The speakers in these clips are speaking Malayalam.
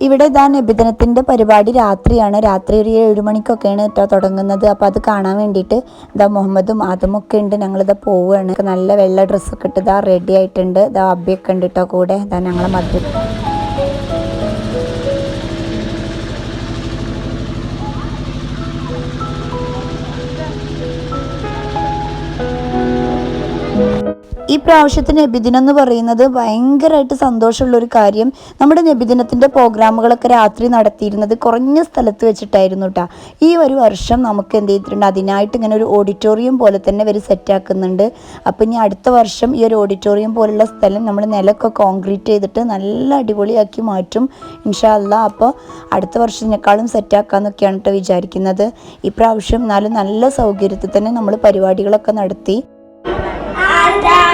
ഇവിടെ ഇതാ നിബിധനത്തിന്റെ പരിപാടി രാത്രിയാണ്. രാത്രി ഒരു ഏഴ് മണിക്കൊക്കെയാണ് കേട്ടോ തുടങ്ങുന്നത്. അപ്പോൾ അത് കാണാൻ വേണ്ടിയിട്ട് ഇതാ മുഹമ്മദും അതുമൊക്കെ ഉണ്ട്. ഞങ്ങളിതാ പോവുകയാണ്. നല്ല വെള്ള ഡ്രസ്സൊക്കെ ഇട്ട് ഇതാ റെഡി ആയിട്ടുണ്ട്. ഇതാ അബ്ബിയൊക്കെ ഉണ്ട് കേട്ടോ കൂടെ. ഇതാ ഞങ്ങളെ മദ്യ ഈ പ്രാവശ്യത്തെ നബിദിനം എന്ന് പറയുന്നത് ഭയങ്കരമായിട്ട് സന്തോഷമുള്ള ഒരു കാര്യം. നമ്മുടെ നബിദിനത്തിന്റെ പ്രോഗ്രാമുകളൊക്കെ രാത്രി നടത്തിയിരുന്നത് കുറഞ്ഞ സ്ഥലത്ത് വെച്ചിട്ടായിരുന്നു കേട്ടോ ഈ ഒരു വർഷം നമുക്ക് എന്ത് ചെയ്തിട്ടുണ്ട്? അതിനായിട്ട് ഇങ്ങനെ ഒരു ഓഡിറ്റോറിയം പോലെ തന്നെ ഇവർ സെറ്റാക്കുന്നുണ്ട് അപ്പോൾ ഇനി അടുത്ത വർഷം ഈ ഒരു ഓഡിറ്റോറിയം പോലുള്ള സ്ഥലം നമ്മൾ നിലമൊക്കെ കോൺക്രീറ്റ് ചെയ്തിട്ട് നല്ല അടിപൊളിയാക്കി മാറ്റും ഇൻഷാല്ല അപ്പോൾ അടുത്ത വർഷത്തിനേക്കാളും സെറ്റാക്കാന്നൊക്കെയാണ് കേട്ടോ വിചാരിക്കുന്നത്. ഈ പ്രാവശ്യം എന്നാലും നല്ല സൗകര്യത്തിൽ തന്നെ നമ്മൾ പരിപാടികളൊക്കെ നടത്തി.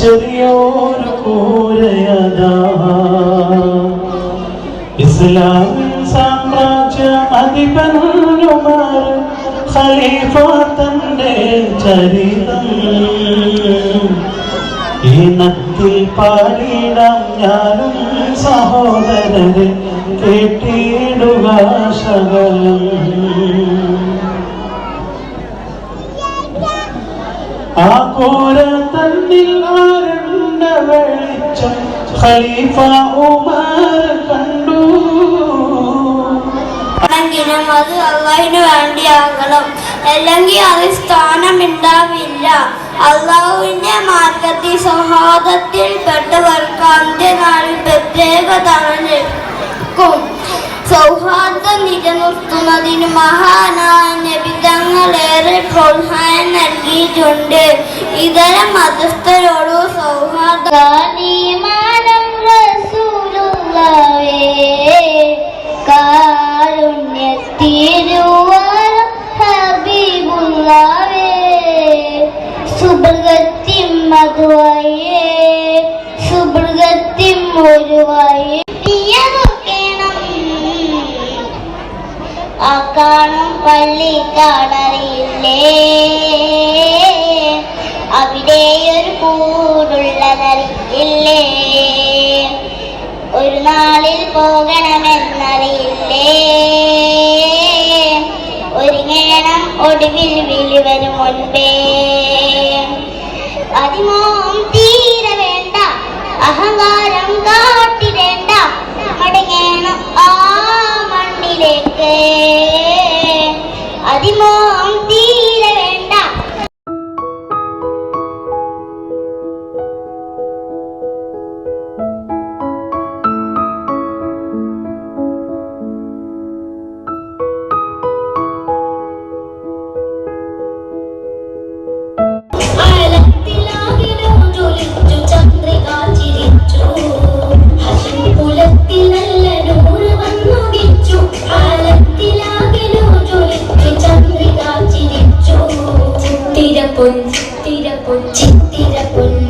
ചെറിയൊരു കൂരയതാ. ഇസ്ലാമിൻ സാമ്രാജ്യ ഖലീഫ തന്റെ ചരിതം. ഈണത്തിൽ പാടിടാം ഞാനും സഹോദരരെ കേട്ടിടുക ശകലം. ആ കോര തന്നിൽ ആരണ്ട വെളിച്ചം? ഖലീഫ ഉമർ കണ്ടു. ആണെങ്കിലും അത് അള്ളാഹിന് വേണ്ടിയാകണം അല്ലെങ്കിൽ അത് സ്ഥാനമുണ്ടാവില്ല. അള്ളാഹുവിന്റെ മാർഗത്തിൽ സൗഹാർദ്ദത്തിൽ പെട്ടവർക്ക് അന്ത്യനാളിൽ പ്രത്യേക തണലേക്കും സൗഹാർദ്ദം നിലനിർത്തുന്നതിന് മഹാനായ നബിതങ്ങളേറെ പ്രോത്സാഹനം നൽകിയിട്ടുണ്ട്. ഇതര മതസ്ഥരോട് സൗഹാർദ്ദീമാനം സുബ്രഗത്തിൻ മധുവായേ. ആ കാണും പള്ളി കാണറിയില്ലേ അവിടെ ഒരു കൂടുള്ളതറിയില്ലേ? ഒരു നാളിൽ പോകണമെന്നറിയില്ലേ? ഒരുങ്ങണം ഒടുവിൽ വിളി മുൻപേ അതിമോഹം 什么 തിര പൊഞ്ചിത്തിര പൊൻ